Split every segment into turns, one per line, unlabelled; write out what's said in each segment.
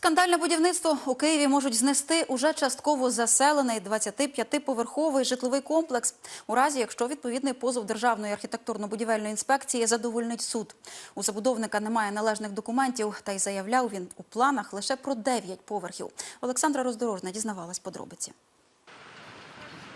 Скандальне будівництво у Києві можуть знести уже частково заселений 25-поверховий житловий комплекс, у разі якщо відповідний позов Державної архітектурно-будівельної інспекції задовольнить суд. У забудовника немає належних документів, та й заявляв він у планах лише про 9 поверхів. Олександра Роздорожна дізнавалась подробиці.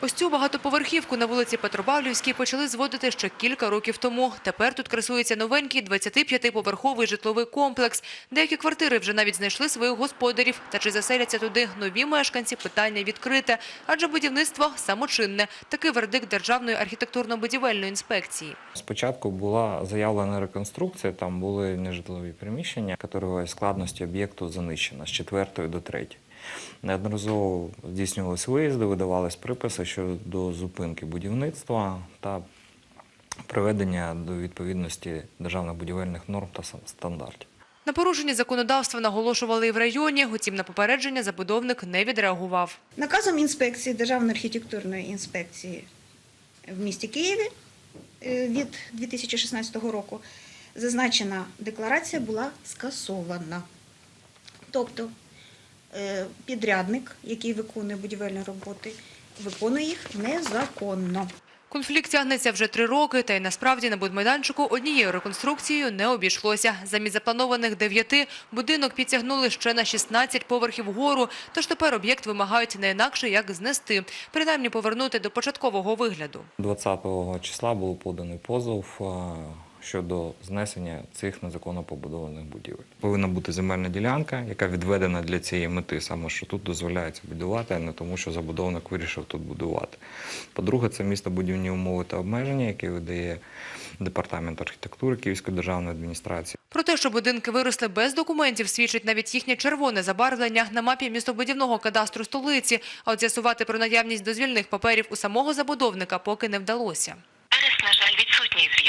Ось цю багатоповерхівку на вулиці Петропавлівській почали зводити ще кілька років тому. Тепер тут красується новенький 25-поверховий житловий комплекс. Деякі квартири вже навіть знайшли своїх господарів. Та чи заселяться туди нові мешканці – питання відкрите. Адже будівництво самочинне. Такий вердикт Державної архітектурно-будівельної інспекції.
Спочатку була заявлена реконструкція, там були нежитлові приміщення, якої складності об'єкту занищена з 4 до 3. Неодноразово здійснювалися виїзди, видавались приписи щодо зупинки будівництва та приведення до відповідності державних будівельних норм та стандартів.
На порушення законодавства наголошували і в районі. Утім, на попередження забудовник не відреагував.
Наказом інспекції Державної архітектурної інспекції в місті Києві е, від 2016 року зазначена декларація була скасована. Тобто підрядник, який виконує будівельні роботи, виконує їх незаконно.
Конфлікт тягнеться вже три роки, та й насправді на будмайданчику однією реконструкцією не обійшлося. Замість запланованих дев'яти будинок підтягнули ще на 16 поверхів вгору, тож тепер об'єкт вимагають не інакше, як знести, принаймні повернути до початкового вигляду.
20 числа був поданий позов е, щодо знесення цих незаконно побудованих будівель. Повинна бути земельна ділянка, яка відведена для цієї мети, саме що тут дозволяється будувати, а не тому, що забудовник вирішив тут будувати. По-друге, це містобудівні умови та обмеження, які видає департамент архітектури Київської державної адміністрації.
Про те, що будинки виросли без документів, свідчить навіть їхнє червоне забарвлення на мапі містобудівного кадастру столиці. А от з'ясувати про наявність дозвільних паперів у самого забудовника поки не вдалося.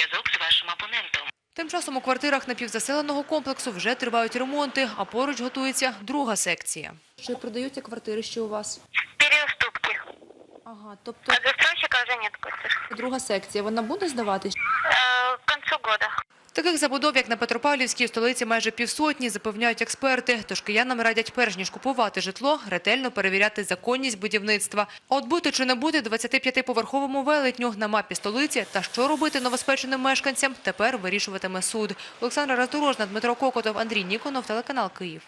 Зв'язок з вашим абонентом.
Тим часом у квартирах напівзаселеного комплексу вже тривають ремонти, а поруч готується друга секція.
Чи продаються квартири ще у вас?
Переуступки.
Ага, тобто
От застройщика вже нет квартир.
друга секція, вона буде здаватись?
Э, К концу года.
Таких забудов, як на Петропавлівській, столиці майже півсотні, запевняють експерти. Тож киянам радять, перш ніж купувати житло, ретельно перевіряти законність будівництва. От бути чи не бути 25-поверховому велетню на мапі столиці та що робити новоспеченим мешканцям, тепер вирішуватиме суд. Олександра Раздорожна, Дмитро Кокотов, Андрій Ніконов, телеканал Київ.